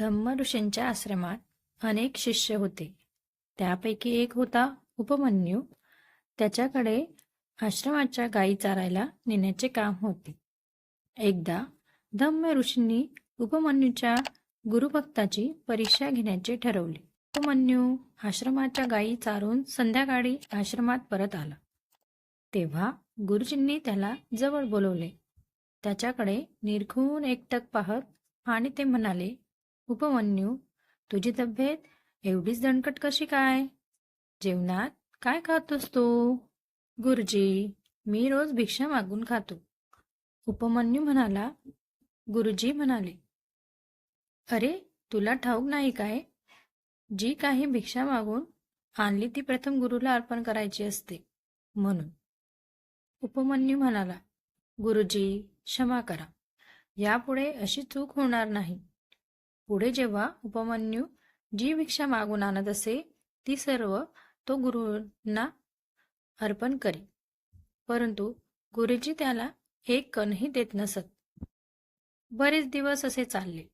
धम्म ऋषींच्या आश्रमात अनेक शिष्य होते. त्यापैकी एक होता उपमन्यू. त्याच्याकडे आश्रमाच्या गायी चारायला नेण्याचे काम होते. एकदा धम्म ऋषींनी उपमन्यूच्या गुरुभक्ताची परीक्षा घेण्याचे ठरवले. उपमन्यू आश्रमाच्या गायी चारून संध्याकाळी आश्रमात परत आला. तेव्हा गुरुजींनी त्याला जवळ बोलवले. त्याच्याकडे निरखून एकटक पाहत आणि ते म्हणाले उपमन्यू तुझी तब्येत एवढीच दणकट कशी काय? जेवणात काय खातोस तू? गुरुजी मी रोज भिक्षा मागून खातो. उपमन्यू म्हणाला गुरुजी म्हणाले अरे तुला ठाऊक नाही काय? जी काही भिक्षा मागून आणली ती प्रथम गुरुला अर्पण करायची असते म्हणून. उपमन्यू म्हणाला गुरुजी क्षमा करा. यापुढे अशी चूक होणार नाही. पुढे जेव्हा उपमन्यू जी भिक्षा मागून आणत असे ती सर्व तो गुरुंना अर्पण करी. परंतु गुरुजी त्याला एक कणही देत नसत. बरेच दिवस असे चालले.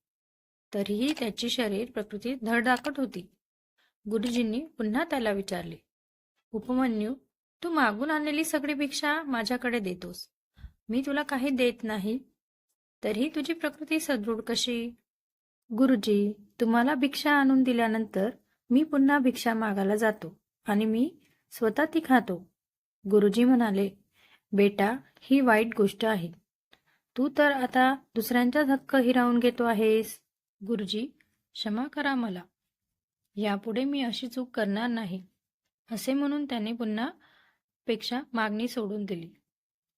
तरीही त्याची शरीर प्रकृती धडधाकट होती. गुरुजींनी पुन्हा त्याला विचारले उपमन्यू तू मागून आणलेली सगळी भिक्षा माझ्याकडे देतोस. मी तुला काही देत नाही. तरीही तुझी प्रकृती सदृढ कशी? गुरुजी तुम्हाला भिक्षा आणून दिल्यानंतर मी पुन्हा भिक्षा मागायला जातो आणि मी स्वतः ती खातो. गुरुजी म्हणाले बेटा ही वाईट गोष्ट आहे. तू तर आता दुसऱ्यांचा हक्क हिरावून घेतो आहेस. गुरुजी क्षमा करा मला. यापुढे मी अशी चूक करणार नाही. असे म्हणून त्याने पुन्हा पेक्षा मागणी सोडून दिली.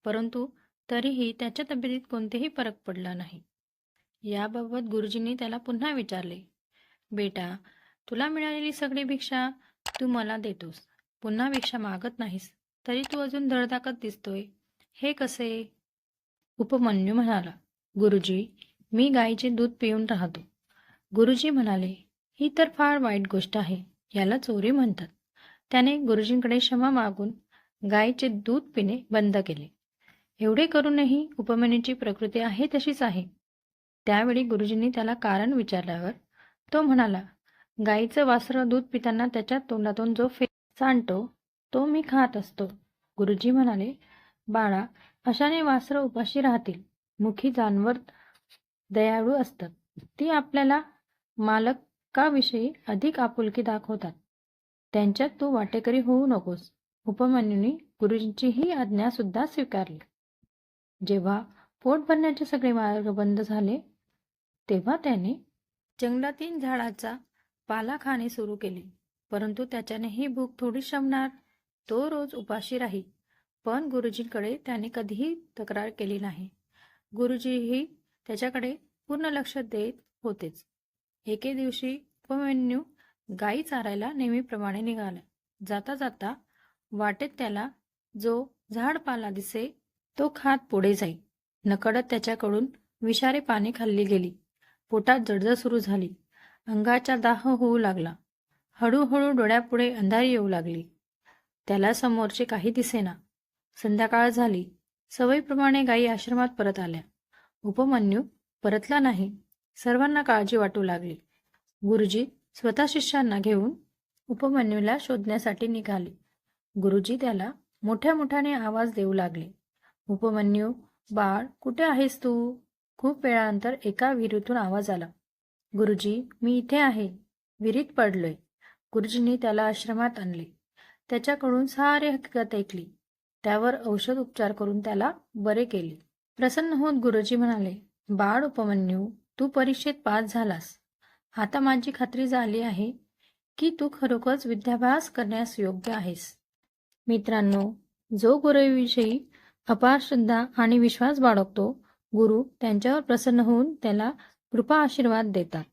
परंतु तरीही त्याच्या तब्येतीत कोणतेही फरक पडला नाही. याबाबत गुरुजींनी त्याला पुन्हा विचारले बेटा तुला मिळालेली सगळी भिक्षा तू मला देतोस. पुन्हा भिक्षा मागत नाहीस तरी तू अजून धडधाकत दिसतोय. हे कसे? उपमन्यू म्हणाला गुरुजी मी गाईचे दूध पिऊन राहतो. गुरुजी म्हणाले ही तर फार वाईट गोष्ट आहे याला चोरी म्हणतात. त्याने गुरुजींकडे क्षमा मागून गायीचे दूध पिणे बंद केले. एवढे करूनही उपमन्यूची प्रकृती आहे तशीच आहे. त्यावेळी गुरुजींनी त्याला कारण विचारल्यावर तो म्हणाला गाईचं वासरं दूध पिताना त्याच्या तोंडातून जो फे सांडतो तो मी खात असतो. गुरुजी म्हणाले बाळा अशाने वासरं उपाशी राहतील. मुखी जानवर दयाळू असतात. ती आपल्याला मालकाविषयी अधिक आपुलकी दाखवतात. त्यांच्यात तू वाटेकरी होऊ नकोस. उपमन्यूनी गुरुजींची ही आज्ञा सुद्धा स्वीकारली. जेव्हा पोट भरण्याचे सगळे मार्ग बंद झाले तेव्हा त्याने जंगलातील झाडाचा पाला खाणे सुरू केले. परंतु त्याच्याने ही भूक थोडी शमणार. तो रोज उपाशी राही पण गुरुजींकडे त्याने कधीही तक्रार केली नाही. गुरुजीही त्याच्याकडे पूर्ण लक्ष देत होतेच. एके दिवशी उपमेन्यू गाई चारायला नेहमीप्रमाणे निघाला. जाता जाता वाटेत त्याला जो झाडपाला दिसे तो खात पुढे जाई. नकडत त्याच्याकडून विषारी पाने खाल्ली गेली. पोटात जडजड सुरू झाली. अंगाचा दाह होऊ लागला. हळूहळू डोळ्यापुढे अंधारी येऊ लागली. त्याला समोरचे काही दिसेना. संध्याकाळ झाली. सवयीप्रमाणे गायी आश्रमात परत आल्या. उपमन्यू परतला नाही. सर्वांना काळजी वाटू लागली. गुरुजी स्वतः शिष्यांना घेऊन उपमन्यूला शोधण्यासाठी निघाले. गुरुजी त्याला मोठ्या मोठ्याने आवाज देऊ लागले. उपमन्यू बाळ कुठे आहेस तू? खूप वेळानंतर एका विहिरीतून आवाज आला. गुरुजी मी इथे आहे. विहिरीत पडलोय. गुरुजींनी त्याला आश्रमात आणले. त्याच्याकडून सारे हकीकत ऐकली. त्यावर औषध उपचार करून त्याला बरे केले. प्रसन्न होत गुरुजी म्हणाले बाळ उपमन्यू तू परीक्षेत पास झालास. आता माझी खात्री झाली आहे की तू खरोखरच विद्याभ्यास करण्यास योग्य आहेस. मित्रांनो जो गुरुविषयी अपार श्रद्धा आणि विश्वास बाळगतो गुरु त्यांच्यावर प्रसन्न होऊन त्याला कृपा आशीर्वाद देतात.